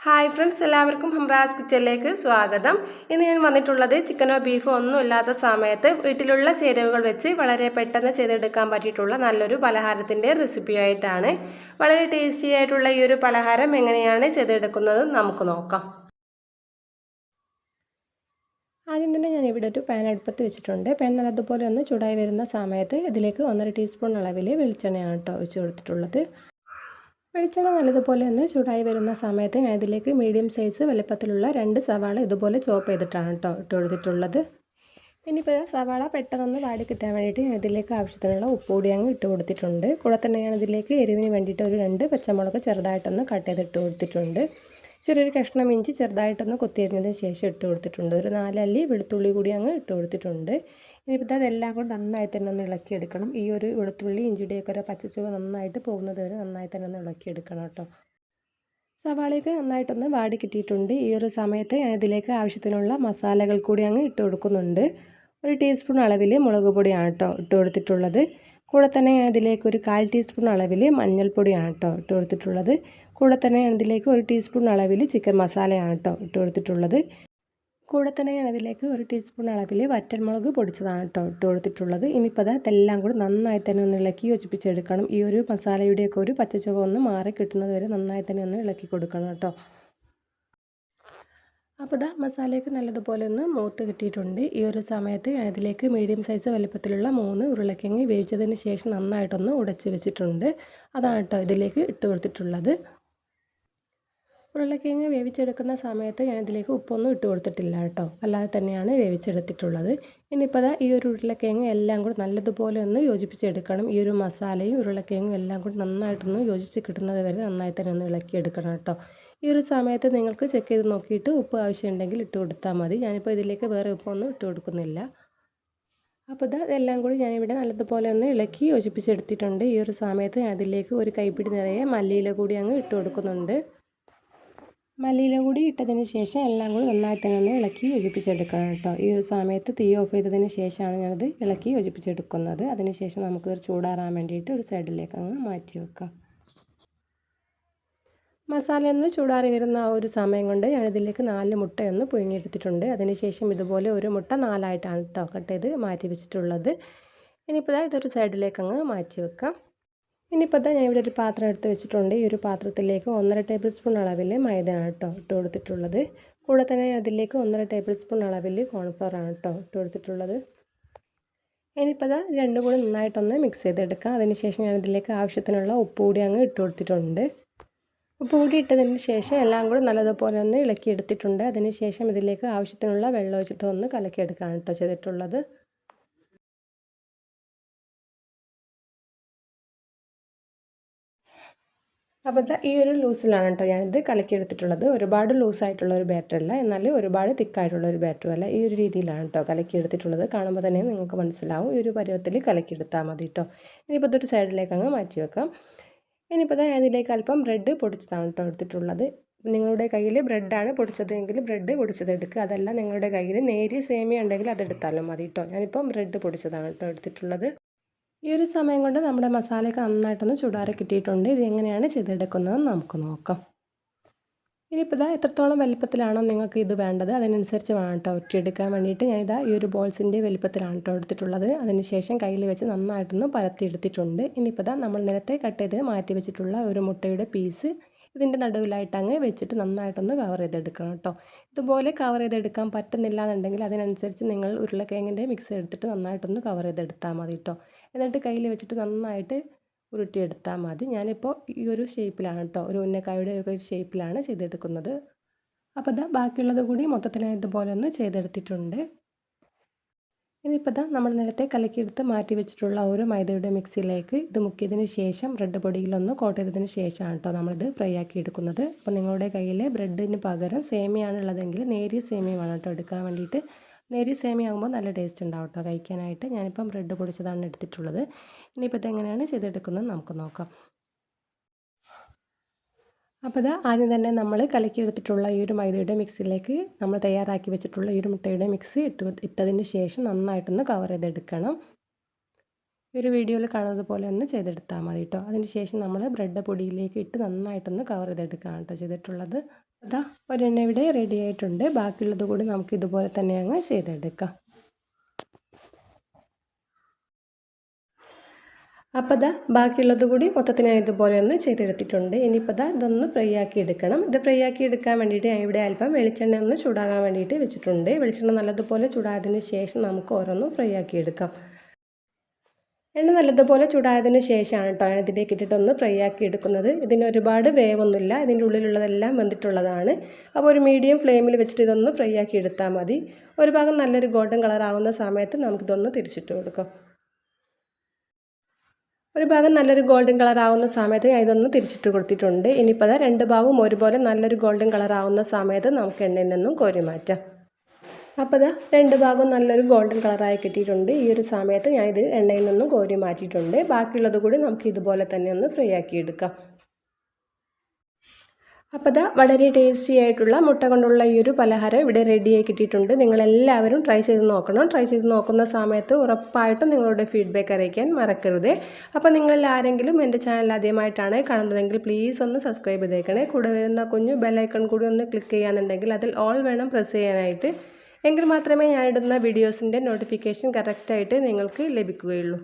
Hi friends എല്ലാവർക്കും ഹംറാസ് കിച്ചണിലേക്ക് സ്വാഗതം. ഇന്ന് ഞാൻ വന്നിട്ടുള്ളത് ചിക്കനോ ബീഫോ ഒന്നും ഇല്ലാത്ത സമയത്ത് വീട്ടിലുള്ള ചേരുവകൾ വെച്ച് വളരെ പെട്ടെന്ന് ചെയ്തെടുക്കാൻ പറ്റിയിട്ടുള്ള നല്ലൊരു പലഹാരത്തിന്റെ റെസിപ്പിയായിട്ടാണ് വളരെ ടേസ്റ്റി ആയിട്ടുള്ള ഈ ഒരു പലഹാരം എങ്ങനെയാണ് ചെയ്തെടുക്കുന്നത് നമുക്ക് നോക്കാം. ആദ്യം തന്നെ ഞാൻ ഇവിടെ ഒരു പാൻ അടുപ്പത്ത് വെച്ചിട്ടുണ്ട്. പാൻ നല്ലതുപോലെ ഒന്ന് ചൂടായി വരുന്ന സമയത്ത് ഇതിലേക്ക് ഒന്നര ടീസ്പൂൺ അളവിൽ വെളിച്ചെണ്ണയാണ് കേട്ടോ ഒഴിച്ച് കൊടുത്തിട്ടുള്ളത്. വെളിച്ചെണ്ണ നല്ലതുപോലെ ഒന്ന് ചൂടായി വരുന്ന സമയത്ത് ഞാൻ ഇതിലേക്ക് മീഡിയം സൈസ് വലുപ്പത്തിലുള്ള രണ്ട് സവാള ഇതുപോലെ ചോപ്പ് ചെയ്തിട്ടാണ് കേട്ടോ ഇട്ട് കൊടുത്തിട്ടുള്ളത്. ഇനിയിപ്പോൾ സവാള പെട്ടെന്നൊന്ന് വാടി കിട്ടാൻ വേണ്ടിയിട്ട് ഞാൻ ഇതിലേക്ക് ആവശ്യത്തിനുള്ള ഉപ്പുപൊടി അങ്ങ് ഇട്ട് കൊടുത്തിട്ടുണ്ട്. കൂടെ തന്നെ ഞാൻ ഇതിലേക്ക് എരിവിന് വേണ്ടിയിട്ട് ഒരു രണ്ട് പച്ചമുളക് ചെറുതായിട്ടൊന്ന് കട്ട് ചെയ്തിട്ട് കൊടുത്തിട്ടുണ്ട്. ചെറിയൊരു കഷ്ണം ഇഞ്ചി ചെറുതായിട്ടൊന്ന് കൊത്തിയരിഞ്ഞതിന് ശേഷം ഇട്ട് കൊടുത്തിട്ടുണ്ട്. ഒരു നാലല്ലി വെളുത്തുള്ളി കൂടി അങ്ങ് ഇട്ട് കൊടുത്തിട്ടുണ്ട്. ഇനിയിപ്പോൾ അതെല്ലാം കൂടെ നന്നായി തന്നെ ഒന്ന് ഇളക്കിയെടുക്കണം. ഈ ഒരു വെളുത്തുള്ളി ഇഞ്ചിയുടെയൊക്കെ ഒരു പച്ചച്ചുവ നന്നായിട്ട് പോകുന്നത് വരെ നന്നായി തന്നെ ഒന്ന് ഇളക്കിയെടുക്കണം കേട്ടോ. സവാളയൊക്കെ നന്നായിട്ടൊന്ന് വാടി കിട്ടിയിട്ടുണ്ട്. ഈ ഒരു സമയത്ത് ഞാൻ ഇതിലേക്ക് ആവശ്യത്തിനുള്ള മസാലകൾ കൂടി അങ്ങ് ഇട്ട് കൊടുക്കുന്നുണ്ട്. ഒരു ടീസ്പൂൺ അളവിൽ മുളക് പൊടിയാണ് കേട്ടോ ഇട്ട് കൊടുത്തിട്ടുള്ളത്. കൂടെ തന്നെ ഞാൻ ഇതിലേക്ക് ഒരു കാൽ ടീസ്പൂൺ അളവിൽ മഞ്ഞൾപ്പൊടിയാണ് കേട്ടോ ഇട്ട് കൊടുത്തിട്ടുള്ളത്. കൂടെ തന്നെ ഞാൻ ഇതിലേക്ക് ഒരു ടീസ്പൂൺ അളവിൽ ചിക്കൻ മസാലയാണ് കേട്ടോ ഇട്ട് കൊടുത്തിട്ടുള്ളത്. കൂടെ തന്നെ ഞാൻ അതിലേക്ക് ഒരു ടീസ്പൂൺ അളവിൽ വറ്റൽമുളക് പൊടിച്ചതാണ് കേട്ടോ ഇട്ട് കൊടുത്തിട്ടുള്ളത്. ഇനിയിപ്പോൾ അത് അതെല്ലാം കൂടി നന്നായി തന്നെ ഒന്ന് ഇളക്കി യോജിപ്പിച്ചെടുക്കണം. ഈ ഒരു മസാലയുടെയൊക്കെ ഒരു പച്ചച്ചുവ ഒന്ന് മാറി കിട്ടുന്നത് വരെ നന്നായി തന്നെ ഒന്ന് ഇളക്കി കൊടുക്കണം കേട്ടോ. അപ്പോൾ ഇതാ മസാലയൊക്കെ നല്ലതുപോലെ ഒന്ന് മൂത്ത് കിട്ടിയിട്ടുണ്ട്. ഈ ഒരു സമയത്ത് അതിലേക്ക് മീഡിയം സൈസ് വലിപ്പത്തിലുള്ള മൂന്ന് ഉരുളക്കിഴങ്ങ് വേവിച്ചതിന് ശേഷം നന്നായിട്ടൊന്ന് ഉടച്ച് വെച്ചിട്ടുണ്ട്. അതാണ് കേട്ടോ ഇതിലേക്ക് ഇട്ട് കൊടുത്തിട്ടുള്ളത്. ഉരുളക്കിഴങ്ങ് വേവിച്ചെടുക്കുന്ന സമയത്ത് ഞാൻ ഇതിലേക്ക് ഉപ്പൊന്നും ഇട്ട് കൊടുത്തിട്ടില്ല കേട്ടോ അല്ലാതെ തന്നെയാണ് വേവിച്ചെടുത്തിട്ടുള്ളത്. ഇനിയിപ്പോൾ അതാ ഈ ഒരു ഉരുളക്കിഴങ്ങ് എല്ലാം കൂടി നല്ലതുപോലെ ഒന്ന് യോജിപ്പിച്ചെടുക്കണം. ഈ ഒരു മസാലയും ഉരുളക്കിഴങ്ങും എല്ലാം കൂടി നന്നായിട്ടൊന്ന് യോജിച്ച് കിട്ടുന്നത് വരെ നന്നായി തന്നെ ഒന്ന് ഇളക്കിയെടുക്കണം കേട്ടോ ഈ ഒരു സമയത്ത് നിങ്ങൾക്ക് ചെക്ക് ചെയ്ത് നോക്കിയിട്ട് ഉപ്പ് ആവശ്യമുണ്ടെങ്കിൽ ഇട്ട് കൊടുത്താൽ മതി. ഞാനിപ്പോൾ ഇതിലേക്ക് വേറെ ഉപ്പൊന്നും ഇട്ട് കൊടുക്കുന്നില്ല. അപ്പോൾ ഇത് ഇതെല്ലാം കൂടി ഞാനിവിടെ നല്ലതുപോലെ ഒന്ന് ഇളക്കി യോജിപ്പിച്ചെടുത്തിട്ടുണ്ട്. ഈ ഒരു സമയത്ത് ഞാൻ അതിലേക്ക് ഒരു കൈപ്പിടി നിറയെ മല്ലിയില കൂടി അങ്ങ് ഇട്ട് കൊടുക്കുന്നുണ്ട്. മല്ലിയില കൂടി ഇട്ടതിന് ശേഷം എല്ലാം കൂടി നന്നായി തന്നെ ഒന്ന് ഇളക്കി യോജിപ്പിച്ചെടുക്കണം കേട്ടോ. ഈ ഒരു സമയത്ത് തീ ഓഫ് ചെയ്തതിന് ശേഷമാണ് ഞാനത് ഇളക്കി യോജിപ്പിച്ചെടുക്കുന്നത്. അതിന് ശേഷം നമുക്കിത് ചൂടാറാൻ വേണ്ടിയിട്ട് ഒരു സൈഡിലേക്ക് അങ്ങ് മാറ്റി വെക്കാം. മസാല ഒന്ന് ചൂടാറി വരുന്ന ആ ഒരു സമയം കൊണ്ട് ഞാനിതിലേക്ക് നാല് മുട്ടയൊന്ന് പുഴുങ്ങിയെടുത്തിട്ടുണ്ട്. അതിനുശേഷം ഇതുപോലെ ഒരു മുട്ട നാലായിട്ടാണ് കേട്ടോ കട്ട് ചെയ്ത് മാറ്റി വെച്ചിട്ടുള്ളത്. ഇനിയിപ്പോൾ ഇതൊരു സൈഡിലേക്ക് അങ്ങ് മാറ്റി വെക്കാം. ഇനിയിപ്പോൾ ഞാൻ ഇവിടെ ഒരു പാത്രം എടുത്ത് വെച്ചിട്ടുണ്ട്. ഈ ഒരു പാത്രത്തിലേക്ക് ഒന്നര ടേബിൾ സ്പൂൺ അളവിൽ മൈദയാണ് കേട്ടോ ഇട്ട് കൊടുത്തിട്ടുള്ളത്. കൂടെ തന്നെ അതിലേക്ക് ഒന്നര ടേബിൾ സ്പൂൺ അളവിൽ കോൺഫ്ലവറാണ് കേട്ടോ ഇട്ട് കൊടുത്തിട്ടുള്ളത്. ഇനിയിപ്പോൾ രണ്ടും കൂടി നന്നായിട്ടൊന്ന് മിക്സ് ചെയ്തെടുക്കാം. അതിനുശേഷം ഞാൻ ഇതിലേക്ക് ആവശ്യത്തിനുള്ള ഉപ്പ് കൂടി അങ്ങ് ഇട്ട് കൊടുത്തിട്ടുണ്ട്. ഉപ്പ് പൊടി ഇട്ടതിന് ശേഷം എല്ലാം കൂടി നല്ലതുപോലെ ഒന്ന് ഇളക്കി ഇളക്കിയെടുത്തിട്ടുണ്ട് അതിന് ശേഷം ഇതിലേക്ക് ആവശ്യത്തിനുള്ള വെള്ളം ഒഴിച്ചിട്ട് ഒന്ന് കലക്കിയെടുക്കുകയാണ് കേട്ടോ ചെയ്തിട്ടുള്ളത്. അപ്പോൾ ഈ ഒരു ലൂസിലാണ് കേട്ടോ ഞാനിത് കലക്കിയെടുത്തിട്ടുള്ളത് ഒരുപാട് ലൂസായിട്ടുള്ള ഒരു ബാറ്റർ അല്ല എന്നാൽ ഒരുപാട് തിക്കായിട്ടുള്ള ഒരു ബാറ്ററും അല്ല. ഈ ഒരു രീതിയിലാണ് കേട്ടോ കലക്കിയെടുത്തിട്ടുള്ളത് കാണുമ്പോൾ തന്നെ നിങ്ങൾക്ക് മനസ്സിലാവും. ഈ ഒരു പരുവത്തിൽ കലക്കിയെടുത്താൽ മതി കേട്ടോ. ഇനിയിപ്പോൾ ഇതൊരു സൈഡിലേക്ക് അങ്ങ് മാറ്റി വെക്കാം. ഇനിയിപ്പോൾ ഞാൻ ഇതിലേക്ക് അല്പം ബ്രെഡ് പൊടിച്ചതാണ് കേട്ടോ എടുത്തിട്ടുള്ളത്. നിങ്ങളുടെ കയ്യിൽ ബ്രെഡാണ് പൊടിച്ചതെങ്കിൽ ബ്രെഡ് പൊടിച്ചത് എടുക്കുക. അതല്ല നിങ്ങളുടെ കയ്യിൽ നേരിയ സേമിയ ഉണ്ടെങ്കിൽ അതെടുത്താലും മതി കേട്ടോ. ഞാനിപ്പം ബ്രെഡ് പൊടിച്ചതാണ് കേട്ടോ എടുത്തിട്ടുള്ളത്. ഈ ഒരു സമയം കൊണ്ട് നമ്മുടെ മസാലയൊക്കെ നന്നായിട്ടൊന്ന് ചൂടാറി കിട്ടിയിട്ടുണ്ട്. ഇത് എങ്ങനെയാണ് ചെയ്തെടുക്കുന്നതെന്ന് നമുക്ക് നോക്കാം. ഇനിയിപ്പോൾ ഇതാ എത്രത്തോളം വലിപ്പത്തിലാണോ നിങ്ങൾക്ക് ഇത് വേണ്ടത് അതിനനുസരിച്ച് വേണം കേട്ടോ വേണ്ടിയിട്ട്. ഇതാ ഈ ഒരു ബോൾസിന്റെ വലിപ്പത്തിലാണ് കേട്ടോ എടുത്തിട്ടുള്ളത്. അതിനുശേഷം കയ്യിൽ വെച്ച് നന്നായിട്ടൊന്ന് പരത്തിയെടുത്തിട്ടുണ്ട്. ഇനിയിപ്പോൾ ഇതാ നമ്മൾ നേരത്തെ കട്ട് ചെയ്ത് മാറ്റി വെച്ചിട്ടുള്ള ഒരു മുട്ടയുടെ പീസ് ഇതിന്റെ നടുവിലായിട്ട് അങ്ങ് വെച്ചിട്ട് നന്നായിട്ടൊന്ന് കവർ ചെയ്തെടുക്കണം കേട്ടോ ഇതുപോലെ കവർ ചെയ്തെടുക്കാൻ പറ്റുന്നില്ല എന്നുണ്ടെങ്കിൽ അതിനനുസരിച്ച് നിങ്ങൾ ഉരുളക്കിഴങ്ങിന്റെ മിക്സ് എടുത്തിട്ട് നന്നായിട്ടൊന്ന് കവർ ചെയ്തെടുത്താൽ മതി കേട്ടോ എന്നിട്ട് കയ്യിൽ വെച്ചിട്ട് നന്നായിട്ട് ഉരുട്ടിയെടുത്താൽ മതി. ഞാനിപ്പോൾ ഈ ഒരു ഷേപ്പിലാണ് കേട്ടോ ഒരു ഉന്നക്കായുടെ ഒക്കെ ഷേപ്പിലാണ് ചെയ്തെടുക്കുന്നത്. അപ്പോൾ ഇതാ ബാക്കിയുള്ളത് കൂടി മൊത്തത്തിൽ ഇതുപോലെ ഒന്ന് ചെയ്തെടുത്തിട്ടുണ്ട്. ഇനിയിപ്പോൾ ഇതാ നമ്മൾ നേരത്തെ കലക്കിയെടുത്ത് മാറ്റി വെച്ചിട്ടുള്ള ഒരു മൈദയുടെ മിക്സിയിലേക്ക് ഇത് മുക്കിയതിന് ശേഷം ബ്രെഡ് പൊടിയിലൊന്ന് കോട്ട് ചെയ്തതിന് ശേഷമാണ് കേട്ടോ നമ്മളിത് ഫ്രൈ ആക്കി എടുക്കുന്നത്. അപ്പോൾ നിങ്ങളുടെ കയ്യിൽ ബ്രെഡിന് പകരം സേമിയാണ് ഉള്ളതെങ്കിൽ നേരിയ സേമിയ വേണം കേട്ടോ എടുക്കാൻ വേണ്ടിയിട്ട് നേരിയ സേമിയ ആകുമ്പോൾ നല്ല ടേസ്റ്റ് ഉണ്ടാവും കേട്ടോ കഴിക്കാനായിട്ട് ഞാനിപ്പം ബ്രെഡ് പൊടിച്ചതാണ് എടുത്തിട്ടുള്ളത്. ഇനിയിപ്പോൾ ഇതെങ്ങനെയാണ് ചെയ്തെടുക്കുന്നത് നമുക്ക് നോക്കാം. അപ്പോൾ ഇത് ആദ്യം തന്നെ നമ്മൾ കലക്കിയെടുത്തിട്ടുള്ള ഈ ഒരു മൈദയുടെ മിക്സിയിലേക്ക് നമ്മൾ തയ്യാറാക്കി വെച്ചിട്ടുള്ള ഈ ഒരു മുട്ടയുടെ മിക്സ് ഇട്ട് ഇട്ടതിന് ശേഷം നന്നായിട്ടൊന്ന് കവർ ചെയ്തെടുക്കണം. ഈ ഒരു വീഡിയോയിൽ കാണുന്നത് പോലെ ഒന്ന് ചെയ്തെടുത്താൽ മതി കേട്ടോ അതിന് ശേഷം നമ്മൾ ബ്രെഡ് പൊടിയിലേക്ക് ഇട്ട് നന്നായിട്ടൊന്ന് കവർ ചെയ്തെടുക്കുകയാണ് കേട്ടോ ചെയ്തിട്ടുള്ളത്. അതാ ഒരെണ്ണ ഇവിടെ റെഡി ആയിട്ടുണ്ട്. ബാക്കിയുള്ളത് കൂടി നമുക്ക് ഇതുപോലെ തന്നെ അങ്ങ് ചെയ്തെടുക്കാം. അപ്പോൾ ഇതാ ബാക്കിയുള്ളത് കൂടി മൊത്തത്തിൽ ഞാൻ ഇതുപോലെ ഒന്ന് ചെയ്തെടുത്തിട്ടുണ്ട്. ഇനിയിപ്പോൾ ഇതാ ഇതൊന്ന് ഫ്രൈ ആക്കി എടുക്കണം. ഇത് ഫ്രൈ ആക്കി എടുക്കാൻ വേണ്ടിയിട്ട് ഞാൻ ഇവിടെ അല്പം വെളിച്ചെണ്ണ ഒന്ന് ചൂടാകാൻ വേണ്ടിയിട്ട് വെച്ചിട്ടുണ്ട്. വെളിച്ചെണ്ണ നല്ലതുപോലെ ചൂടായതിന് ശേഷം നമുക്ക് ഓരോന്നും ഫ്രൈ ആക്കി എടുക്കാം. എണ്ണ നല്ലതുപോലെ ചൂടായതിന് ശേഷമാണ് കേട്ടോ ഞാൻ ഇതിലേക്ക് ഇട്ടിട്ടൊന്ന് ഫ്രൈ ആക്കി എടുക്കുന്നത്. ഇതിന് ഒരുപാട് വേവൊന്നുമില്ല. ഇതിന്റെ ഉള്ളിലുള്ളതെല്ലാം വെന്തിട്ടുള്ളതാണ് അപ്പോൾ ഒരു മീഡിയം ഫ്ലെയിമിൽ വെച്ചിട്ട് ഇതൊന്ന് ഫ്രൈ ആക്കി എടുത്താൽ മതി. ഒരു ഭാഗം നല്ലൊരു ഗോൾഡൻ കളർ ആവുന്ന സമയത്ത് നമുക്കിതൊന്ന് തിരിച്ചിട്ട് കൊടുക്കാം. ഒരു ഭാഗം നല്ലൊരു ഗോൾഡൻ കളർ ആവുന്ന സമയത്ത് ഞാൻ ഇതൊന്ന് തിരിച്ചിട്ട് കൊടുത്തിട്ടുണ്ട്. ഇനിയിപ്പോൾ രണ്ട് ഭാഗവും ഒരുപോലെ നല്ലൊരു ഗോൾഡൻ കളർ ആവുന്ന സമയത്ത് നമുക്ക് എണ്ണയിൽ നിന്നും കോരി മാറ്റാം. അപ്പോൾ ഇതാ രണ്ട് ഭാഗം നല്ലൊരു ഗോൾഡൻ കളറായി കിട്ടിയിട്ടുണ്ട്. ഈ ഒരു സമയത്ത് ഞാൻ ഇത് എണ്ണയിൽ നിന്നും കോരി മാറ്റിയിട്ടുണ്ട്. ബാക്കിയുള്ളത് കൂടി നമുക്ക് ഇതുപോലെ തന്നെ ഒന്ന് ഫ്രൈ ആക്കി എടുക്കാം. അപ്പോൾ ഇതാ വളരെ ടേസ്റ്റി ആയിട്ടുള്ള മുട്ട കൊണ്ടുള്ള ഈ ഒരു പലഹാരം ഇവിടെ റെഡിയായി കിട്ടിയിട്ടുണ്ട്. നിങ്ങളെല്ലാവരും ട്രൈ ചെയ്ത് നോക്കണം. ട്രൈ ചെയ്ത് നോക്കുന്ന സമയത്ത് ഉറപ്പായിട്ടും നിങ്ങളുടെ ഫീഡ്ബാക്ക് അറിയിക്കാൻ മറക്കരുത്. അപ്പോൾ നിങ്ങളിൽ ആരെങ്കിലും എന്റെ ചാനൽ ആദ്യമായിട്ടാണ് കാണുന്നതെങ്കിൽ പ്ലീസ് ഒന്ന് സബ്സ്ക്രൈബ് ചെയ്തേക്കണേ. കൂടെ വരുന്ന കുഞ്ഞു ബെല്ലൈക്കൺ കൂടി ഒന്ന് ക്ലിക്ക് ചെയ്യാനുണ്ടെങ്കിൽ അതിൽ ഓൾ വേണം പ്രസ് ചെയ്യാനായിട്ട്. എങ്കിൽ മാത്രമേ ഞാൻ ഇടുന്ന വീഡിയോസിന്റെ നോട്ടിഫിക്കേഷൻ കറക്റ്റായിട്ട് നിങ്ങൾക്ക് ലഭിക്കുകയുള്ളൂ.